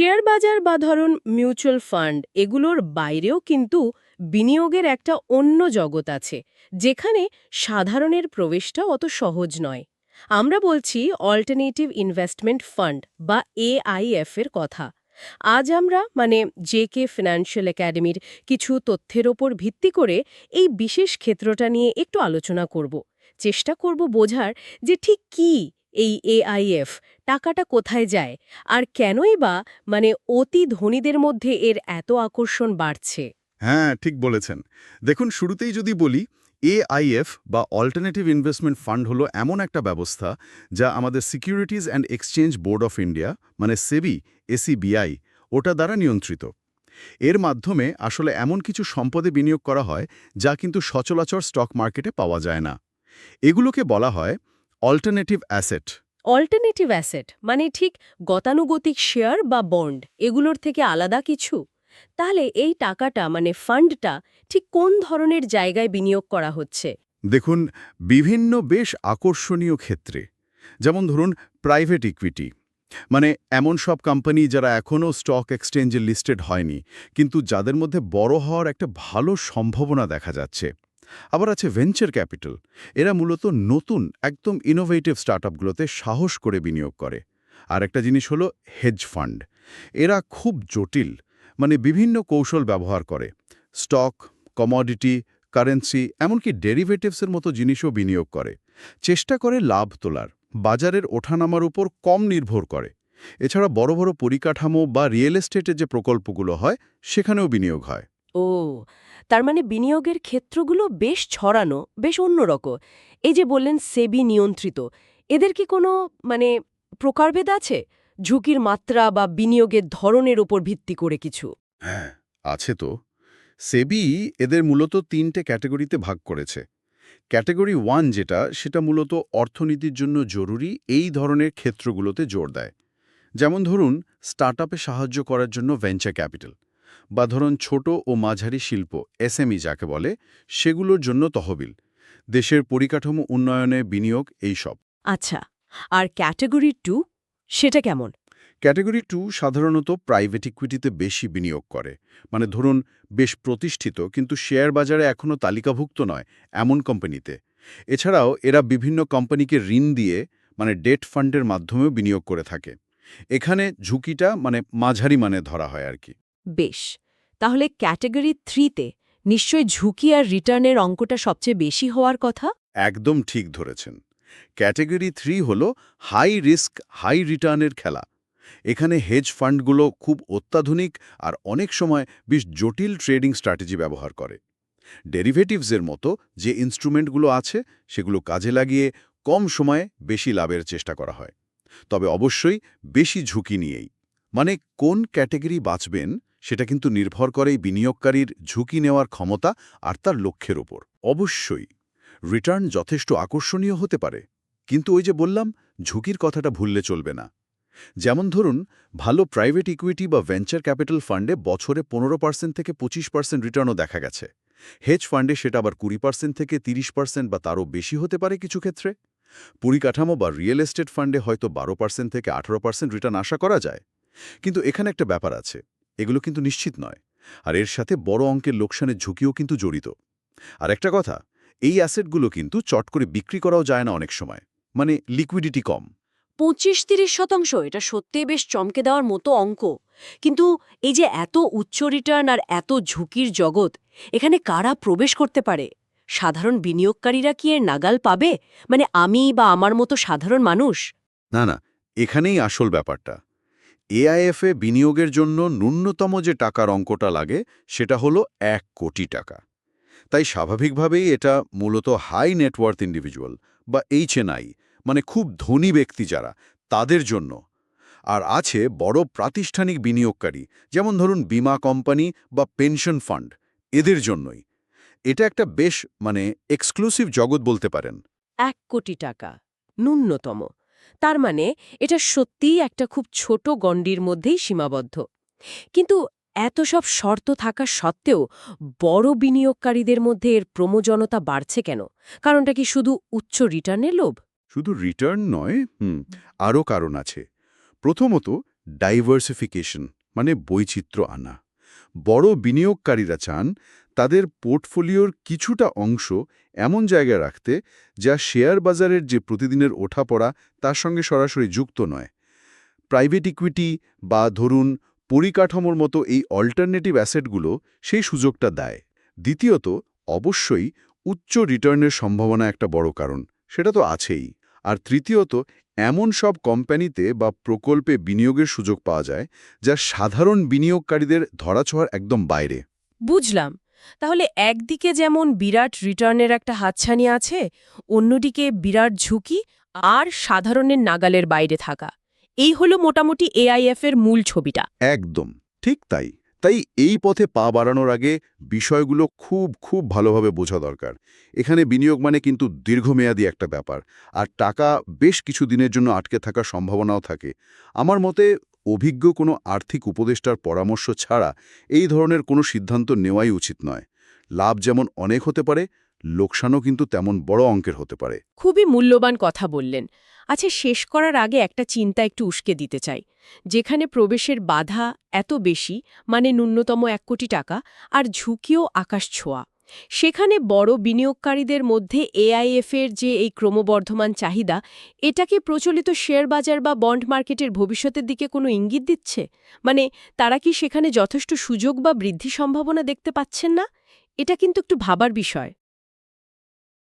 Share বাজার বা ধরুন মিউচুয়াল ফান্ড, এগুলোর বাইরেও কিন্তু বিনিয়োগের একটা অন্য জগৎ আছে, যেখানে সাধারণের প্রবেশটা অত সহজ নয়। আমরা বলছি অল্টারনেটিভ ইনভেস্টমেন্ট ফান্ড বা এআইএফ এর কথা। আজ আমরা মানে জে কে ফিনান্সিয়াল একাডেমির কিছু তথ্যের ওপর ভিত্তি করে এই বিশেষ ক্ষেত্রটা নিয়ে একটু আলোচনা করব। চেষ্টা করব বোঝার যে ঠিক কি এই এআইএফ টাকাটা কোথায় যায়? আর কেনই বা মানে অতি ধনীদের মধ্যে এর এত আকর্ষণ বাড়ছে? হ্যাঁ ঠিক বলেছেন। দেখুন, শুরুতেই যদি বলি এআইএফ বা অল্টারনেটিভ ইনভেস্টমেন্ট ফান্ড হলো এমন একটা ব্যবস্থা যা আমাদের securities and exchange board of India মানে সেবি এসিবিআই ওটা দ্বারা নিয়ন্ত্রিত। এর মাধ্যমে আসলে এমন কিছু সম্পদে বিনিয়োগ করা হয় যা কিন্তু সচরাচর স্টক মার্কেটে পাওয়া যায় না। এগুলোকে বলা হয় অল্টারনেটিভ অ্যাসেট অল্টারনেটিভ অ্যাসেট মানে ঠিক গতানুগতিক শেয়ার বা বন্ড এগুলোর থেকে আলাদা কিছু? তাহলে এই টাকাটা মানে ফান্ডটা ঠিক কোন ধরনের জায়গায় বিনিয়োগ করা হচ্ছে? দেখুন বিভিন্ন বেশ আকর্ষণীয় ক্ষেত্রে যেমন ধরুন প্রাইভেট ইকুইটি মানে এমন সব কোম্পানি যারা এখনও স্টক এক্সচেঞ্জে লিস্টেড হয়নি কিন্তু যাদের মধ্যে বড় হওয়ার একটা ভালো সম্ভাবনা দেখা যাচ্ছে। আবার আছে ভেঞ্চার ক্যাপিটাল এরা মূলত নতুন, একদম ইনোভেটিভ স্টার্টআপগুলোতে সাহস করে বিনিয়োগ করে। আর একটা জিনিস হলো হেজ ফান্ড এরা খুব জটিল মানে বিভিন্ন কৌশল ব্যবহার করে। স্টক কমোডিটি কারেন্সি এমনকি ডেরিভেটিভসের মতো জিনিসও বিনিয়োগ করে। চেষ্টা করে লাভ তোলার, বাজারের ওঠানামার উপর কম নির্ভর করে। এছাড়া বড় বড় পরিকাঠামো বা রিয়েল এস্টেটের যে প্রকল্পগুলো হয়, সেখানেও বিনিয়োগ হয়। ও, তার মানে বিনিয়োগের ক্ষেত্রগুলো বেশ ছড়ানো, বেশ অন্যরকম। এই যে বললেন সেবি নিয়ন্ত্রিত, এদের কি কোনো মানে প্রকারভেদ আছে? ঝুঁকির মাত্রা বা বিনিয়োগের ধরনের উপর ভিত্তি করে কিছু? হ্যাঁ আছে তো। সেবি এদের মূলত তিনটে ক্যাটাগরিতে ভাগ করেছে। ক্যাটাগরি ওয়ান যেটা, সেটা মূলত অর্থনীতির জন্য জরুরি এই ধরনের ক্ষেত্রগুলোতে জোর দেয়। যেমন ধরুন, স্টার্টআপে সাহায্য করার জন্য ভেঞ্চার ক্যাপিটাল। বা ধরুন ছোট ও মাঝারি শিল্প এসএমই যাকে বলে সেগুলোর জন্য তহবিল। দেশের পরিকাঠামো উন্নয়নে বিনিয়োগ এই সব। আচ্ছা আর ক্যাটাগরি টু সেটা কেমন? ক্যাটাগরি টু সাধারণত প্রাইভেট ইকুইটিতে বেশি বিনিয়োগ করে। মানে ধরুন বেশ প্রতিষ্ঠিত কিন্তু শেয়ার বাজারে এখনও তালিকাভুক্ত নয় এমন কোম্পানিতে। এছাড়াও এরা বিভিন্ন কোম্পানিকে ঋণ দিয়ে মানে ডেট ফান্ডের মাধ্যমেও বিনিয়োগ করে থাকে। এখানে ঝুঁকিটা মানে মাঝারি মানে ধরা হয় আর কি। বেশ। তাহলে ক্যাটাগরি থ্রিতে নিশ্চয় ঝুঁকি আর রিটার্নের অঙ্কটা সবচেয়ে বেশি হওয়ার কথা? একদম ঠিক ধরেছেন। ক্যাটাগরি থ্রি হল হাই রিস্ক, হাই রিটার্নের খেলা। এখানে হেজ ফান্ডগুলো খুব অত্যাধুনিক আর অনেক সময় বেশ জটিল ট্রেডিং স্ট্র্যাটেজি ব্যবহার করে। ডেরিভেটিভসের মতো যে ইনস্ট্রুমেন্টগুলো আছে, সেগুলো কাজে লাগিয়ে কম সময়ে বেশি লাভের চেষ্টা করা হয়। তবে অবশ্যই বেশি ঝুঁকি নিয়েই। মানে কোন ক্যাটেগরি বাঁচবেন সেটা কিন্তু নির্ভর করে বিনিয়োগকারীর ঝুঁকি নেওয়ার ক্ষমতা আর তার লক্ষ্যের ওপর। অবশ্যই রিটার্ন যথেষ্ট আকর্ষণীয় হতে পারে, কিন্তু ওই যে বললাম, ঝুঁকির কথাটা ভুললে চলবে না। যেমন ধরুন, ভালো প্রাইভেট ইকুইটি বা ভেঞ্চার ক্যাপিটাল ফান্ডে বছরে পনেরো পার্সেন্ট থেকে পঁচিশ পার্সেন্ট রিটার্নও দেখা গেছে। হেজ ফান্ডে সেটা আবার কুড়ি পার্সেন্ট থেকে তিরিশ পার্সেন্ট বা তারও বেশি হতে পারে কিছু ক্ষেত্রে। পরিকাঠামো বা রিয়েল এস্টেট ফান্ডে হয়তো বারো পার্সেন্ট থেকে আঠারো পার্সেন্ট রিটার্ন আশা করা যায়। কিন্তু এখানে একটা ব্যাপার আছে এগুলো কিন্তু নিশ্চিত নয়। আর এর সাথে বড় অঙ্কের লোকসানের ঝুঁকিও কিন্তু জড়িত। আর একটা কথা এই অ্যাসেটগুলো কিন্তু চট করে বিক্রি করাও যায় না অনেক সময়। মানে লিকুইডিটি কম। পঁচিশ তিরিশ শতাংশ এটা সত্যিই বেশ চমকে দেওয়ার মতো অঙ্ক। কিন্তু এই যে এত উচ্চ রিটার্ন আর এত ঝুঁকির জগৎ এখানে কারা প্রবেশ করতে পারে? সাধারণ বিনিয়োগকারীরা কি এর নাগাল পাবে? মানে আমি বা আমার মতো সাধারণ মানুষ? না না এখানেই আসল ব্যাপারটা। এআইএফে বিনিয়োগের জন্য ন্যূনতম যে টাকার অঙ্কটা লাগে, সেটা হলো এক কোটি টাকা। তাই স্বাভাবিকভাবেই এটা মূলত হাই নেটওয়ার্থ ইন্ডিভিজুয়াল বা এইচএনআই মানে খুব ধনী ব্যক্তি যারা, তাদের জন্য। আর আছে বড় প্রাতিষ্ঠানিক বিনিয়োগকারী, যেমন ধরুন বীমা কোম্পানি বা পেনশন ফান্ড, এদের জন্যই। এটা একটা বেশ মানে এক্সক্লুসিভ জগৎ বলতে পারেন। এক কোটি টাকা, ন্যূনতম। তার মানে এটা সত্যিই একটা খুব ছোট গণ্ডির মধ্যেই সীমাবদ্ধ। কিন্তু এত সব শর্ত থাকা সত্ত্বেও বড় বিনিয়োগকারীদের মধ্যে এর প্রমোজনতা বাড়ছে কেন? কারণটা কি শুধু উচ্চ রিটার্নের লোভ? শুধু রিটার্ন নয়, হুম, আরও কারণ আছে। প্রথমত, ডাইভার্সিফিকেশন মানে বৈচিত্র্য আনা। বড় বিনিয়োগকারীরা চান তাদের পোর্টফোলিওর কিছুটা অংশ এমন জায়গায় রাখতে যা শেয়ার বাজারের যে প্রতিদিনের ওঠাপড়া তার সঙ্গে সরাসরি যুক্ত নয়। প্রাইভেট ইকুইটি বা ধরুন পরিকাঠামোর মতো এই অল্টারনেটিভ অ্যাসেটগুলো সেই সুযোগটা দেয়। দ্বিতীয়ত, অবশ্যই উচ্চ রিটার্নের সম্ভাবনা একটা বড় কারণ, সেটা তো আছেই। আর তৃতীয়ত, এমন সব কোম্পানিতে বা প্রকল্পে বিনিয়োগের সুযোগ পাওয়া যায় যা সাধারণ বিনিয়োগকারীদের ধরাছোঁয়ার একদম বাইরে। বুঝলাম। তাহলে একদিকে যেমন বিরাট রিটার্নের একটা হাতছানি আছে, অন্যদিকে বিরাট ঝুঁকি আর সাধারণের নাগালের বাইরে থাকা। এই হলো মোটামুটি এআইএফ এর মূল ছবিটা। একদম, ঠিক তাই। তাই এই পথে পা বাড়ানোর আগে বিষয়গুলো খুব খুব ভালোভাবে বোঝা দরকার। এখানে বিনিয়োগ মানে কিন্তু দীর্ঘমেয়াদী একটা ব্যাপার। আর টাকা বেশ কিছু দিনের জন্য আটকে থাকার সম্ভাবনাও থাকে। আমার মতে অভিজ্ঞ কোনো আর্থিক উপদেষ্টার পরামর্শ ছাড়া এই ধরনের কোনো সিদ্ধান্ত নেওয়াই উচিত নয়। লাভ যেমন অনেক হতে পারে, লোকসানও কিন্তু তেমন বড় অঙ্কের হতে পারে। খুবই মূল্যবান কথা বললেন। আচ্ছা শেষ করার আগে একটা চিন্তা একটু উস্কে দিতে চাই। যেখানে প্রবেশের বাধা এত বেশি মানে ন্যূনতম এক কোটি টাকা, আর ঝুঁকিও আকাশ ছোঁয়া। সেখানে বড় বিনিয়োগকারীদের মধ্যে এআইএফের যে এই ক্রমবর্ধমান চাহিদা, এটাকে প্রচলিত শেয়ার বাজার বা বন্ড মার্কেটের ভবিষ্যতের দিকে কোনো ইঙ্গিত দিচ্ছে? মানে তারা কি সেখানে যথেষ্ট সুযোগ বা বৃদ্ধি সম্ভাবনা দেখতে পাচ্ছেন না? এটা কিন্তু একটু ভাবার বিষয়।